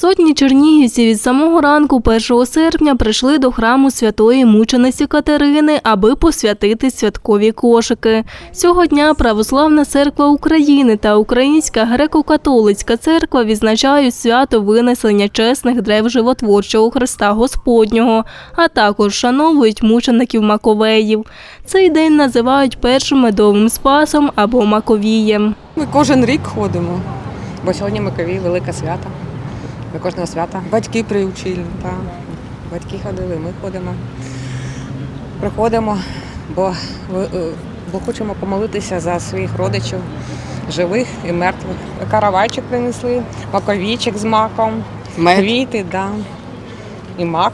Сотні чернігівців від самого ранку 1 серпня прийшли до храму святої мучениці Катерини, аби посвятити святкові кошики. Цього дня Православна церква України та Українська греко-католицька церква відзначають свято винесення чесних древ животворчого Христа Господнього, а також шановують мучеників Маковеїв. Цей день називають першим медовим спасом або Маковієм. Ми кожен рік ходимо, бо сьогодні Маковій велике свято. До кожного свята. Батьки приучили, так. Батьки ходили, ми ходимо. Приходимо, бо, е, бо хочемо помолитися за своїх родичів, живих і мертвих. Каравайчик принесли, маковійчик з маком, квіти, да. і мак.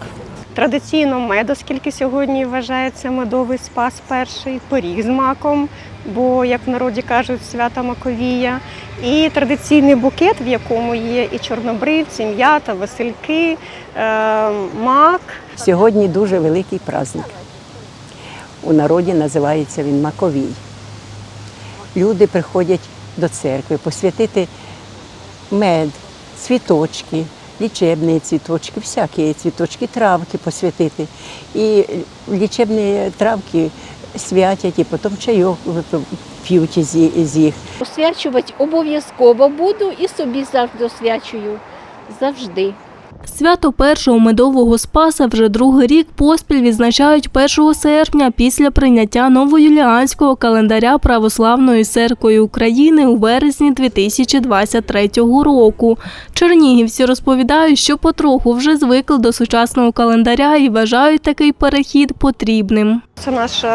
Традиційно мед, оскільки сьогодні вважається медовий спас перший, пиріг з маком, бо, як в народі кажуть, свята Маковія. І традиційний букет, в якому є і чорнобривці, м'ята, васильки, е, мак. Сьогодні дуже великий праздник. У народі називається він Маковій. Люди приходять до церкви посвятити мед, цвіточки, лічебні цвіточки, всякі цвіточки, травки посвятити. І лічебні травки святять, і потім чайок п'ють із із їх. Освячувати обов'язково буду і собі завжди освячую. Завжди. Свято першого медового спаса вже другий рік поспіль відзначають 1 серпня після прийняття новоюліанського календаря Православною церквою України у вересні 2023 року. Чернігівці розповідають, що потроху вже звикли до сучасного календаря і вважають такий перехід потрібним. Це наша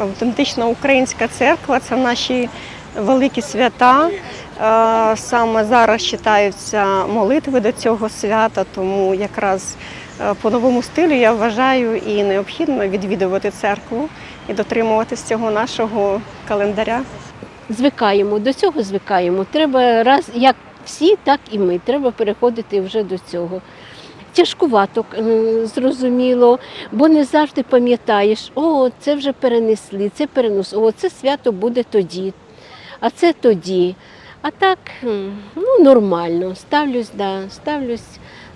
автентична українська церква, це наші великі свята. Е, Саме зараз читаються молитви до цього свята, тому якраз е, по новому стилю я вважаю і необхідно відвідувати церкву і дотримуватись цього нашого календаря. Звикаємо, до цього звикаємо. Треба раз як всі, так і ми. Треба переходити вже до цього. Тяжкувато, зрозуміло, бо не завжди пам'ятаєш, о, це вже перенесли, це перенос, о, це свято буде тоді, а це тоді. А так, ну, нормально, ставлюсь, да, ставлюсь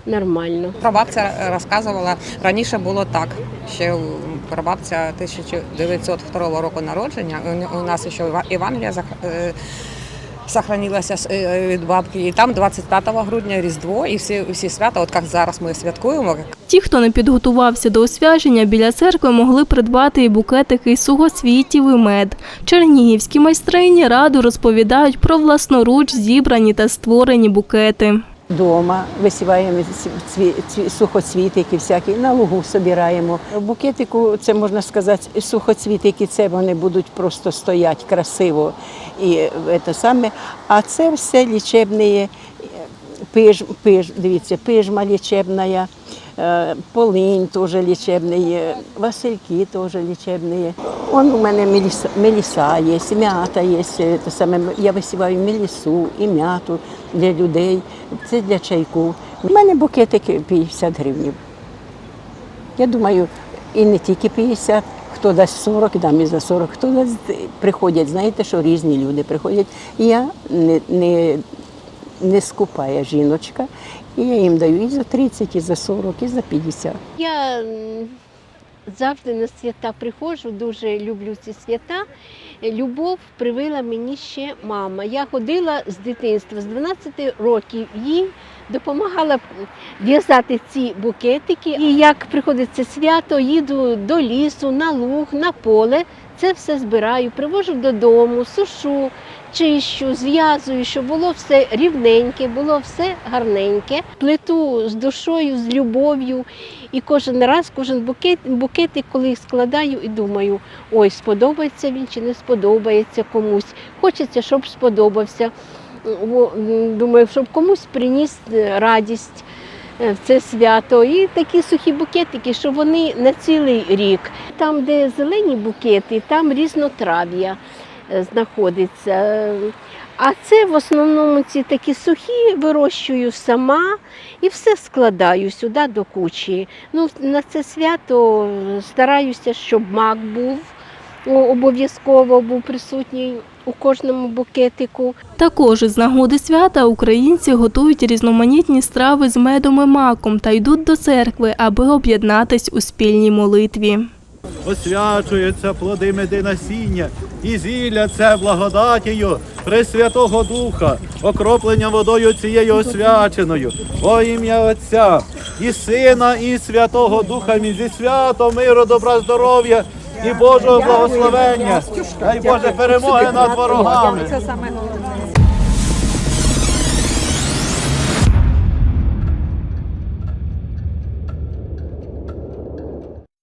нормально. Прабабця розказувала, раніше було так. Ще прабабця 1902 року народження. У- нас ще Іва- зах- е, сохранилася з- е, від бабки. І там 25 грудня Різдво і всі, всі свята, от як зараз ми святкуємо, Ті, хто не підготувався до освячення, біля церкви могли придбати і букетики із сухоцвітів і мед. Чернігівські майстрині раду розповідають про власноруч зібрані та створені букети. Дома висіваємо цві, цві, всякі, на лугу собираємо. Букетику, це можна сказати, сухоцвітики, це вони будуть просто стоять красиво. І це саме. А це все лічебне, пиж, пиж, дивіться, пижма лічебна, е, полинь теж лічебний, васильки теж лічебні. Он у мене меліса, меліса є, м'ята є. е, Те саме, я висіваю мелісу і м'яту для людей. Це для чайку. У мене букетики 50 гривень. Я думаю, і не тільки 50, хто дасть 40, дам і за 40, хто дасть, приходять, знаєте, що різні люди приходять. Я не, не, не скупая жіночка, і я їм даю і за 30, і за 40, і за 50. Я завжди на свята приходжу, дуже люблю ці свята. Любов привила мені ще мама. Я ходила з дитинства, з 12 років їй допомагала в'язати ці букетики. І як приходить це свято, їду до лісу, на луг, на поле. Це все збираю, привожу додому, сушу, чищу, зв'язую, щоб було все рівненьке, було все гарненьке. Плету з душою, з любов'ю. І кожен раз, кожен букет, букетик, коли їх складаю і думаю, ой, сподобається він чи не сподобається комусь. Хочеться, щоб сподобався. Думаю, щоб комусь приніс е, радість в це свято. І такі сухі букетики, що вони на цілий рік. Там, де зелені букети, там різнотрав'я е, знаходиться. Е, А це в основному ці такі сухі вирощую сама і все складаю сюди до кучі. Ну, на це свято стараюся, щоб мак був, обов'язково був присутній у кожному букетику. Також з нагоди свята українці готують різноманітні страви з медом і маком та йдуть до церкви, аби об'єднатись у спільній молитві. освячуються плоди меди насіння, і зілля це благодатію Пресвятого Духа, окроплення водою цією освяченою, во ім'я Отця і Сина, і Святого Духа, мій зі святом, миру, добра, здоров'я і Божого благословення. Дай Боже перемоги над ворогами.